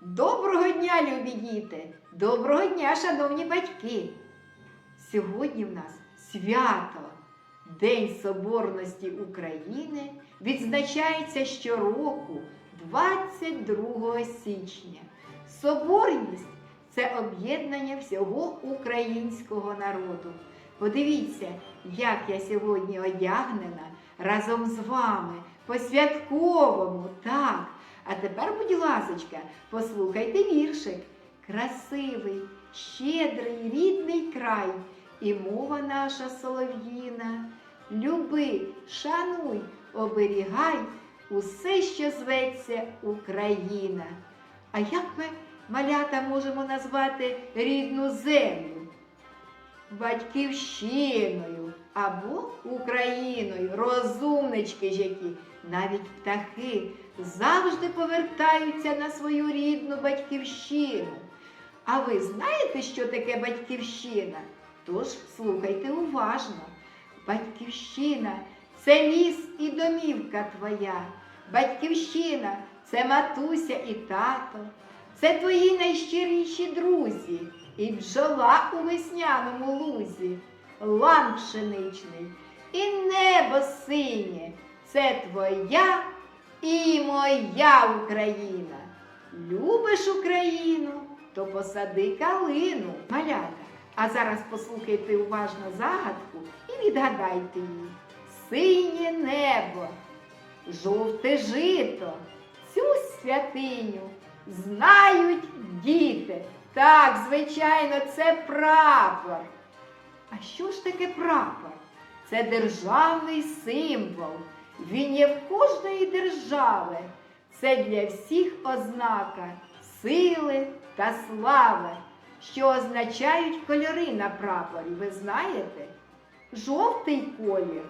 Доброго дня, любі діти! Доброго дня, шановні батьки! Сьогодні в нас свято, День Соборності України, відзначається щороку 22 січня. Соборність це об'єднання всього українського народу. Подивіться, як я сьогодні одягнена разом з вами по-святковому, так. А тепер, будь ласочка, послухайте віршик. Красивий, щедрий, рідний край, і мова наша солов'їна. Люби, шануй, оберігай усе, що зветься Україна. А як ми, малята, можемо назвати рідну землю? Батьківщиною або Україною, розумнички ж які, навіть птахи завжди повертаються на свою рідну батьківщину. А ви знаєте, що таке батьківщина? Тож слухайте уважно. Батьківщина це ліс і домівка твоя. Батьківщина це матуся і тато, це твої найщиріші друзі, і бджола у весняному лузі, лан пшеничний, і небо синє. Це твоя і моя Україна. Любиш Україну, то посади калину, малята. А зараз послухайте уважно загадку і відгадайте її. Синє небо, жовте жито, цю святиню знають діти. Так, звичайно, це прапор. А що ж таке прапор? Це державний символ. Він є в кожної держави. Це для всіх ознака сили та слави, що означають кольори на прапорі. Ви знаєте? Жовтий колір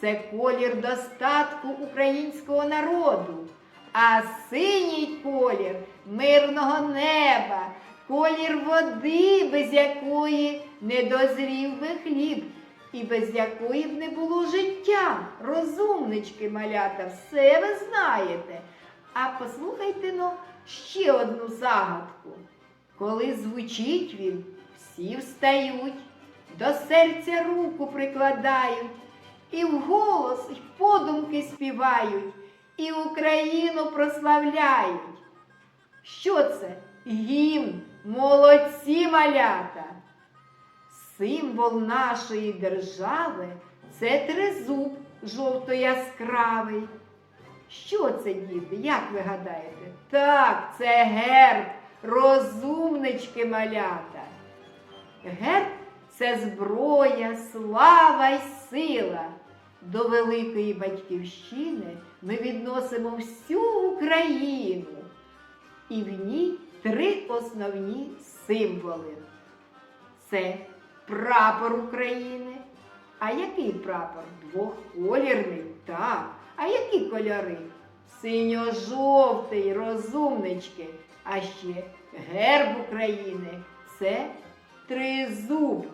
це колір достатку українського народу, а синій колір мирного неба, колір води, без якої не дозрів би хліб і без якої б не було життя. Розумнички, малята, все ви знаєте. А послухайте ну, ще одну загадку. Коли звучить він, всі встають, до серця руку прикладають, і вголос, і подумки співають, і Україну прославляють. Що це? Гімн, молодці малята. Символ нашої держави це тризуб жовто-яскравий. Що це, діти? Як ви гадаєте? Так, це герб, розумнички малята. Герб це зброя, слава й сила. До великої батьківщини ми відносимо всю Україну. І в ній три основні символи. Це прапор України. А який прапор? Двохколірний, так. А які кольори? Синьо-жовтий, розумнички. А ще герб України це тризуб.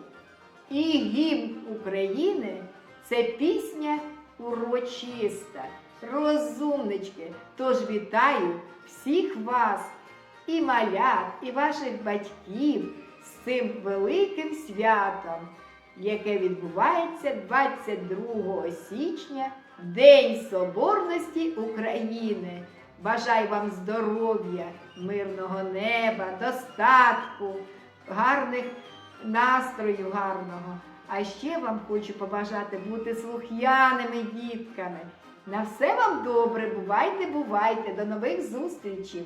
І гімн України це пісня урочиста. Розумнички. Тож вітаю всіх вас, і малят, і ваших батьків з цим великим святом, яке відбувається 22 січня, День Соборності України. Бажаю вам здоров'я, мирного неба, достатку, гарних настрою гарного. А ще вам хочу побажати бути слух'яними дітками. На все вам добре, бувайте, бувайте, до нових зустрічей!